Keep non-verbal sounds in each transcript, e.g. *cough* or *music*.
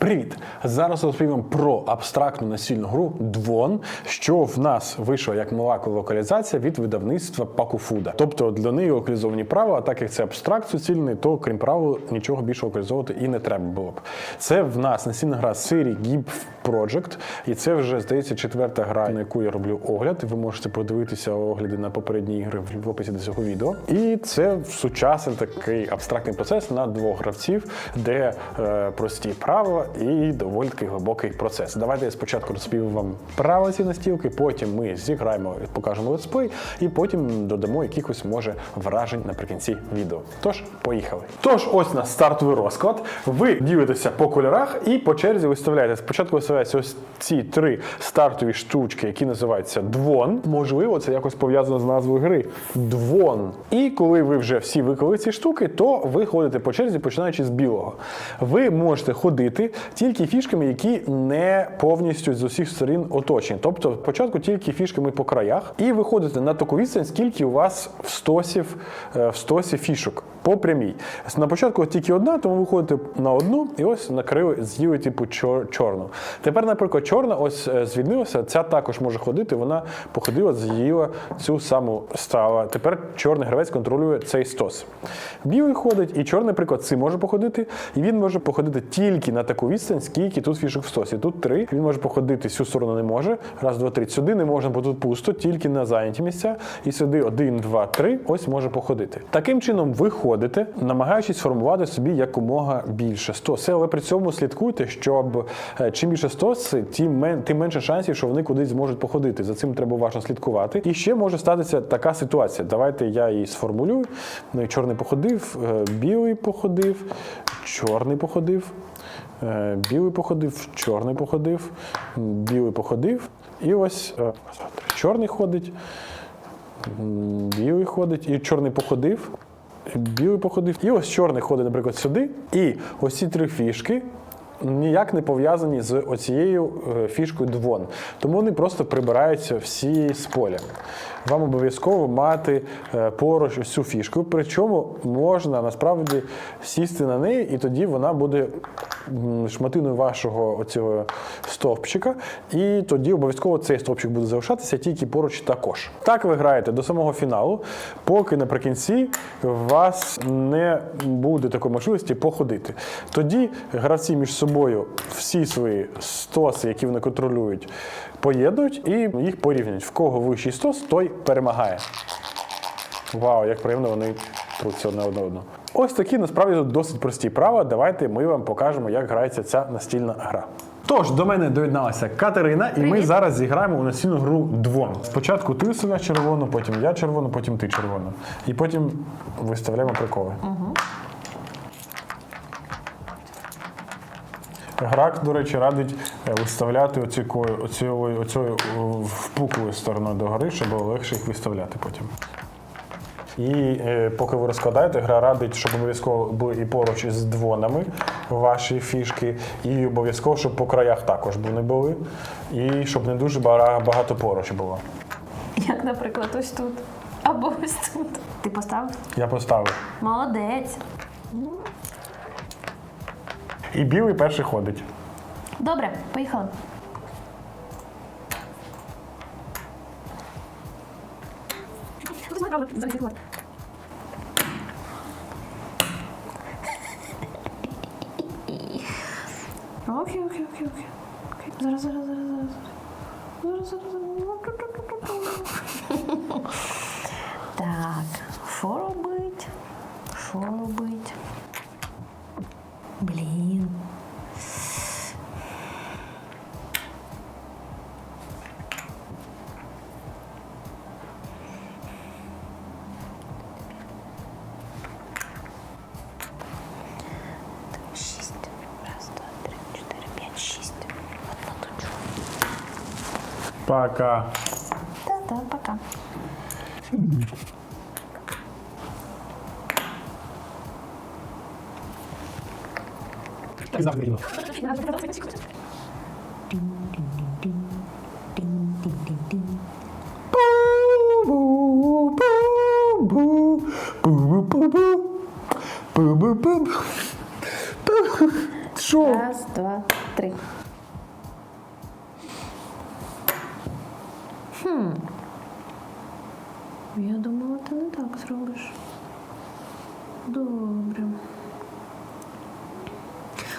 Привіт! Зараз розповім про абстрактну настільну гру Двон, що в нас вийшла як молекула локалізація від видавництва Пакуфуда. Тобто для неї локалізовані права, а так як це абстракт суцільний, то крім правил нічого більше локалізовувати і не треба було б. Це в нас настільна гра серії Gib Project, і це вже здається четверта гра, на яку я роблю огляд. Ви можете подивитися огляди на попередні ігри в описі до цього відео. І це сучасний такий абстрактний процес на двох гравців, де е, прості правила і доволі такий глибокий процес. Давайте я спочатку розповім вам правила цієї настілки, потім ми зіграємо, покажемо летсплей, і потім додамо якихось може вражень наприкінці відео. Тож, поїхали. Тож, ось у нас стартовий розклад. Ви ділитеся по кольорах і по черзі виставляєте. Спочатку виставляються ось ці три стартові штучки, які називаються двон. Можливо, це якось пов'язано з назвою гри. Двон. І коли ви вже всі виклали ці штуки, то ви ходите по черзі, починаючи з білого. Ви можете ходити тільки фішками, які не повністю з усіх сторін оточені. Тобто, спочатку тільки фішками по краях, і виходите на таку відстань, скільки у вас в стосів, е, в стосі фішок. По прямій. На початку тільки одна, тому ви виходите на одну і ось накрили, з'їли типу чор- чорну. Тепер, наприклад, чорна ось е, звільнилася, ця також може ходити, вона походила, з'їла цю саму страву. Тепер чорний гравець контролює цей стос. Білий ходить, і чорний, наприклад, цим може походити, і він може походити тільки на таку відстань, скільки тут фішок в стосі. Тут три. Він може походити цю сторону не може. Раз, два, три. Сюди не можна, бо тут пусто, тільки на зайняті місця. І сюди один, два, три. Ось може походити. Таким чином ви ходите, намагаючись сформувати собі якомога більше стоси, але при цьому слідкуйте, щоб е, чим більше стоси, тим, мен- тим менше шансів, що вони кудись зможуть походити. За цим треба уважно слідкувати. І ще може статися така ситуація. Давайте я її сформулюю. Ну, Чорний походив, е, білий походив, чорний походив. Е, Білий походив, чорний походив, білий походив. І ось чорний ходить, білий ходить, і чорний походив, білий походив. І ось чорний ходить, наприклад, сюди. І ось ці три фішки. Ніяк не пов'язані з оцією е, фішкою двон. Тому вони просто прибираються всі з поля. Вам обов'язково мати е, поруч ось цю фішку. Причому можна насправді сісти на неї, і тоді вона буде шматиною вашого оцього стовпчика. І тоді обов'язково цей стовпчик буде залишатися тільки поруч також. Так ви граєте до самого фіналу, поки наприкінці у вас не буде такої можливості походити. Тоді гравці між собою всі свої стоси, які вони контролюють, поєднують і їх порівнюють. В кого вищий стос, той перемагає. Вау, як приємно вони труться одне одне одного. Ось такі насправді досить прості права. Давайте ми вам покажемо, як грається ця настільна гра. Тож до мене доєдналася Катерина, і ми зараз зіграємо у настільну гру двон. Спочатку ти виставляєш червону, потім я червону, потім ти червону. І потім виставляємо приколи. Грак, до речі, радить е, виставляти оцю, оцю впуклою стороною догори, щоб було легше їх виставляти потім. І е, поки ви розкладаєте, гра радить, щоб обов'язково були і поруч із двонами ваші фішки, і обов'язково, щоб по краях також вони були, і щоб не дуже багато поруч було. Як, наприклад, ось тут. Або ось тут. Ти поставив? Я поставив. Молодець. І білий перший ходить. Добре, поїхали. Окей, окей, окей, окей. Окей. Зараз, зараз, зараз, зараз. Зараз, зараз, зараз. Так, що робить? Що робить? Пока. Да-да, пока. Так, завтра Раз, два, три. Хм. Я думала, ти не так зробиш. Добре.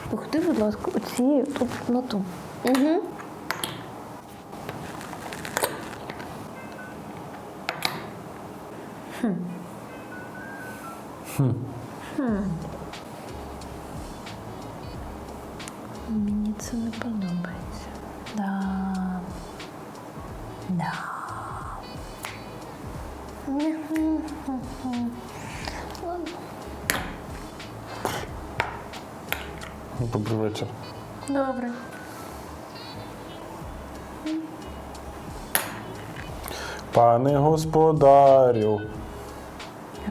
Походи, будь ласка, оцією тут на ту. Угу. Мені це не подобається. Добрий вечір. Добре. Пане господарю,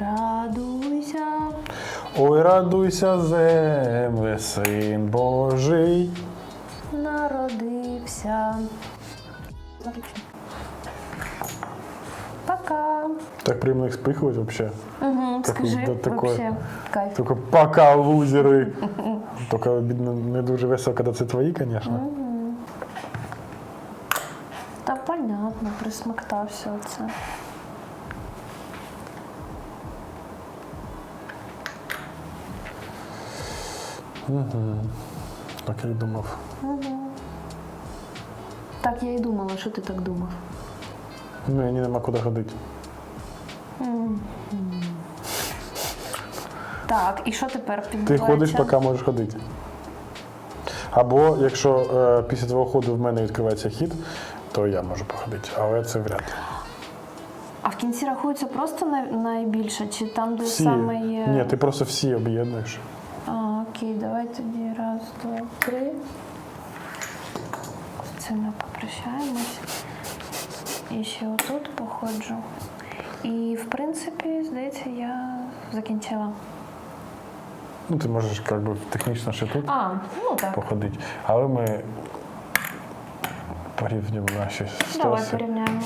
Радуйся. ой, радуйся, земле, син Божий. Народився. Пока. Так приємно їх спихувати взагалі. Угу, Так, скажи, да, такое. вообще, кайф. Тільки пока, лузери. *laughs* Тільки обідно не дуже весело, коли це твої, звісно. Та понятно, присмоктався оце. Так я й думав. Так я і думала, що ти так думав. Ну, мені нема куди ходити. Так, і що тепер Ти ходиш, поки можеш ходити. Або якщо е, після твого ходу в мене відкривається хід, то я можу походити. Але це вряд. ли. А в кінці рахується просто най- найбільше, чи там, де Всі. саме є. Ні, ти просто всі об'єднуєш. А, окей, давай тоді раз, два, три. Це ми попрощаємось. І ще отут походжу. І в принципі, здається, я закінчила. Ну, ти можеш як би, технічно ще тут А, ну так. походити. Але ми порівнюємо наші Давай стоси. порівняємо.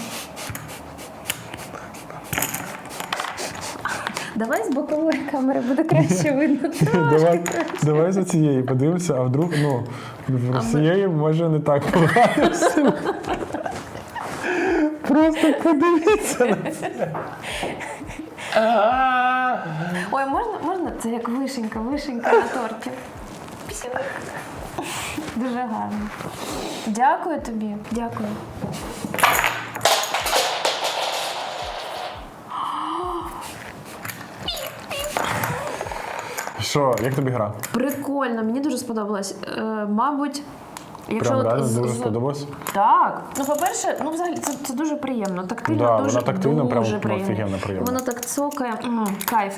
Давай з бокової камери буде краще видно. Давай, давай за цієї подивимося, а вдруг, ну, з цієї може не так погано. все. *laughs* Просто подивіться на це. Ой, можна, можна? Це як вишенька, вишенька на торті. Дуже гарно. Дякую тобі. Дякую. Що, як тобі гра? Прикольно, мені дуже сподобалось. Е, мабуть, якщо Прям от реально з- дуже з- сподобалось? Так. Ну, по-перше, ну взагалі це, це дуже приємно. Тактильно Да, дуже, вона тактильно прям дуже приємно. офігенно приємно. Воно так цокає. М, кайф.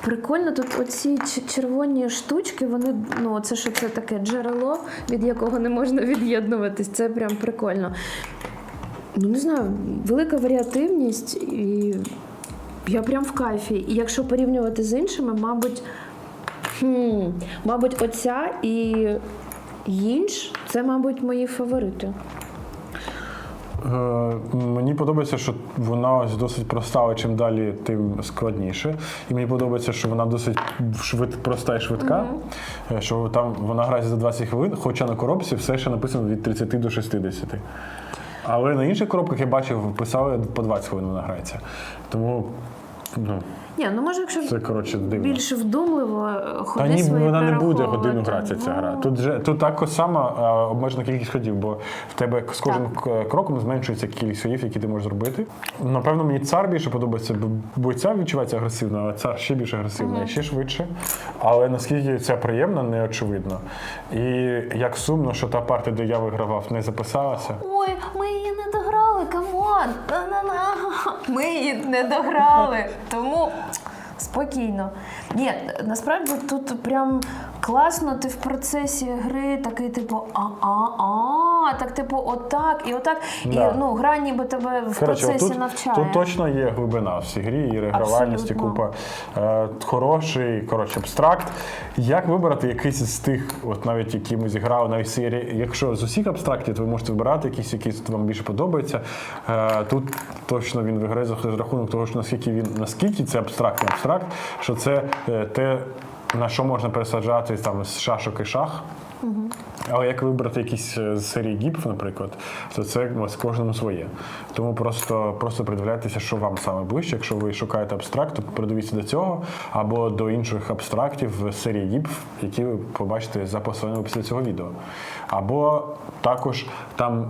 Прикольно, тут оці ч- червоні штучки, вони, ну, це що це таке джерело, від якого не можна від'єднуватись. Це прям прикольно. Ну, не знаю, велика варіативність, і я прям в кайфі. І якщо порівнювати з іншими, мабуть, хм, мабуть, оця і інш це, мабуть, мої фаворити. Е, Мені подобається, що вона ось досить проста, але чим далі, тим складніше. І мені подобається, що вона досить швид, проста і швидка. Е, Що там вона грається за 20 хвилин, хоча на коробці все ще написано від 30 до 60. Але на інших коробках я бачив, писали по 20 хвилин вона грається. Тому ну, Ні, ну може, якщо це коротше дивно. більш вдумливо е, Та ходи ні, свої вона не буде годину гратися ця гра. Тут же тут також сама а, обмежена кількість ходів, бо в тебе з кожним к- кроком зменшується кількість ходів, які ти можеш зробити. Напевно, мені цар більше подобається, бо- бо ця відчувається агресивно, але цар ще більш агресивна і ще швидше. Але наскільки це приємно, не очевидно. І як сумно, що та партія, де я вигравав, не записалася. Ой, ми камон! Та-на-на. *laughs* Ми її не дограли. Тому спокійно. Ні, насправді тут прям класно, ти в процесі гри такий, типу, а-а-а, так, типу, отак і отак. Да. І ну, гра ніби тебе в Коротше, процесі тут, навчає. тут точно є глибина в цій грі, і регравальність, і купа е, хороший коротше, абстракт. Як вибрати якийсь з тих, от навіть які ми зіграли, навіть серії, якщо з усіх абстрактів, то ви можете вибирати якийсь, який вам більше подобається. Е, тут точно він виграє за рахунок того, що наскільки він наскільки це абстрактний абстракт, що це е, те. На що можна пересаджати там з шашок і шах. Але як вибрати якісь е, з серії гіпів, наприклад, то це ось кожному своє. Тому просто, просто придивляйтеся, що вам саме ближче. Якщо ви шукаєте абстракт, то придивіться до цього або до інших абстрактів з серії гіпів, які ви побачите за посиланням після цього відео. Або також там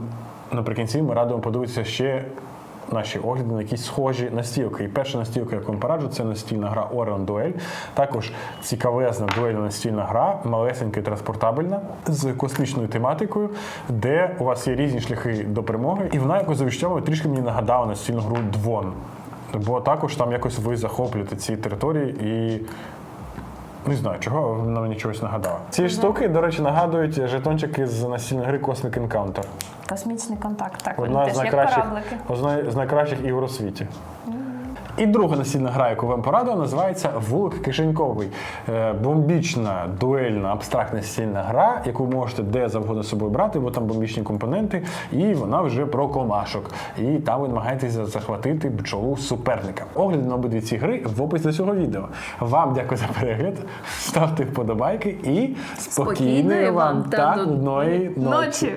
наприкінці ми радимо подивитися ще наші огляди на якісь схожі настілки. І перша настілка, яку я пораджу, це настільна гра Orion Duel. Також цікавезна дуельна настільна гра, малесенька і транспортабельна, з космічною тематикою, де у вас є різні шляхи до перемоги, і вона якось за відчуттями трішки мені нагадала настільну гру Двон. Бо також там якось ви захоплюєте ці території і. Не знаю, чого вона мені чогось нагадала. Ці штуки, до речі, нагадують жетончики з настільної гри Cosmic Encounter. Космічний контакт, так, вони Одна теж з як найкращих, кораблики. одна з найкращих ігор у світі. І друга настільна гра, яку вам порадив, називається Вулик Кишеньковий. Е, Бомбічна, дуельна, абстрактна настільна гра, яку можете де завгодно з собою брати, бо там бомбічні компоненти, і вона вже про комашок. І там ви намагаєтеся захватити бджолу суперника. Огляд на обидві ці гри в описі до цього відео. Вам дякую за перегляд. Ставте вподобайки і спокійної вам та нудної ночі. ночі.